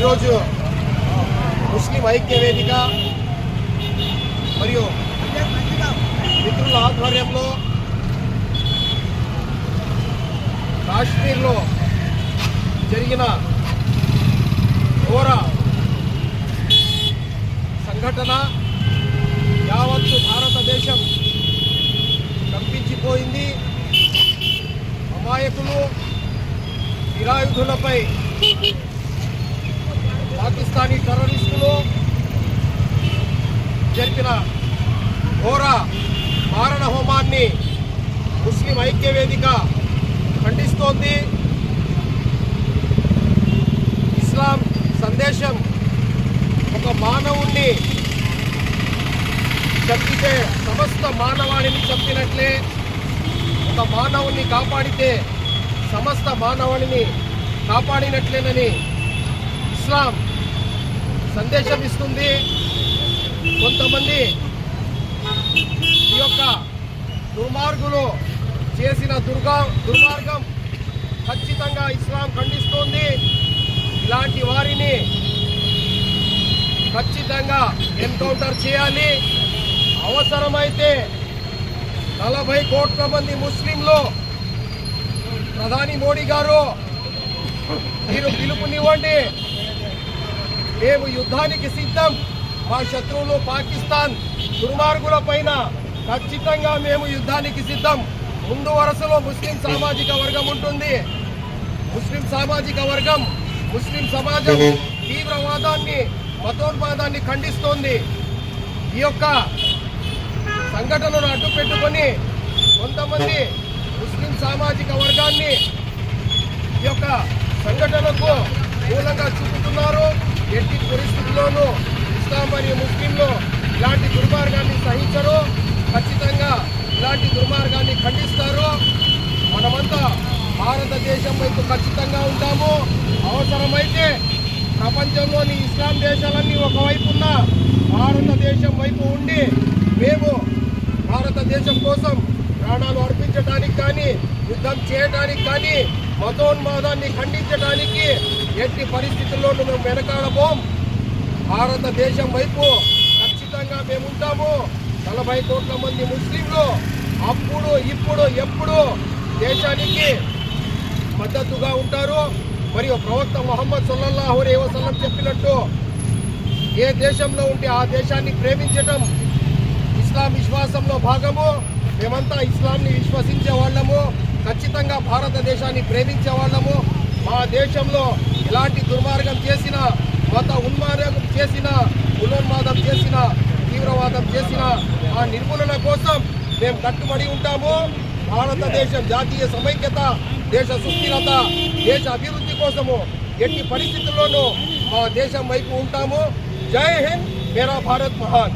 ఈరోజు ముస్లిం ఐక్య వేదిక మరియు మిత్రుల ఆధ్వర్యంలో కాశ్మీర్లో జరిగిన ఘోర సంఘటన యావత్తు భారతదేశం కంపించిపోయింది. అమాయకులు నిరాయుధులపై పాకిస్తానీ టెర్రరిస్టులు జరిపిన ఘోర మారణ హోమాన్ని ముస్లిం ఐక్య వేదిక ఖండిస్తోంది. ఇస్లాం సందేశం ఒక మానవుణ్ణి చంపితే సమస్త మానవాళిని చంపినట్లే ఒక మానవుణ్ణి కాపాడితే సమస్త మానవాళిని కాపాడినట్లేనని ఇస్లాం సందేశం ఇస్తుంది కొంతమంది ఈ యొక్క దుర్మార్గులు చేసిన దుర్గా దుర్మార్గం ఖచ్చితంగా ఇస్లాం ఖండిస్తోంది. ఇలాంటి వారిని ఖచ్చితంగా ఎన్కౌంటర్ చేయాలి. అవసరమైతే నలభై కోట్ల మంది ముస్లింలు ప్రధాని మోడీ గారు మీరు పిలుపునివ్వండి. మేము యుద్ధానికి సిద్ధం. మా శత్రువులు పాకిస్తాన్ దుర్మార్గుల పైన ఖచ్చితంగా మేము యుద్ధానికి సిద్ధం. ముందు వరుసలో ముస్లిం సామాజిక వర్గం ఉంటుంది. ముస్లిం సామాజిక వర్గం ముస్లిం సమాజం తీవ్రవాదాన్ని మతోన్మాదాన్ని ఖండిస్తోంది. ఈ యొక్క సంఘటనను అడ్డు పెట్టుకొని కొంతమంది ముస్లిం సామాజిక వర్గాన్ని ఈ యొక్క సంఘటనకు మూలంగా చూపుతున్నారు. ఎట్టి పరిస్థితుల్లోనూ ఇస్లాం మరియు ముస్లింలు ఇలాంటి దుర్మార్గాన్ని సహించరు. ఖచ్చితంగా ఇలాంటి దుర్మార్గాన్ని ఖండిస్తారు. మనమంతా భారతదేశం వైపు ఖచ్చితంగా ఉంటాము. అవసరమైతే ప్రపంచంలోని ఇస్లాం దేశాలన్నీ ఒకవైపు ఉన్న భారతదేశం వైపు ఉండి మేము భారతదేశం కోసం ప్రాణాలు అర్పించడానికి కానీ యుద్ధం చేయడానికి కానీ మతోన్మాదాన్ని ఖండించడానికి ఎట్టి పరిస్థితుల్లోనూ మేము వెనకాడబోం. భారతదేశం వైపు ఖచ్చితంగా మేము ఉంటాము నలభై కోట్ల మంది ముస్లింలు అప్పుడు ఇప్పుడు ఎప్పుడు దేశానికి మద్దతుగా ఉంటారు. మరియు ప్రవక్త మొహమ్మద్ సల్లల్లాహు అలైహి వసల్లం చెప్పినట్టు ఏ దేశంలో ఉంటే ఆ దేశాన్ని ప్రేమించటం ఇస్లాం విశ్వాసంలో భాగము. మేమంతా ఇస్లాంని విశ్వసించే వాళ్ళము ఖచ్చితంగా భారతదేశాన్ని ప్రేమించే వాళ్ళము. మా దేశంలో ఎలాంటి దుర్మార్గం చేసిన మత ఉన్మార్గం చేసిన ఉన్మాదం చేసిన తీవ్రవాదం చేసిన ఆ నిర్మూలన కోసం మేము కట్టుబడి ఉంటాము. భారతదేశం జాతీయ సమైక్యత దేశ సుస్థిరత దేశ అభివృద్ధి కోసము ఎట్టి పరిస్థితుల్లోనూ మా దేశం వైపు ఉంటాము. జై హింద్ మేరా భారత్ మహాన్.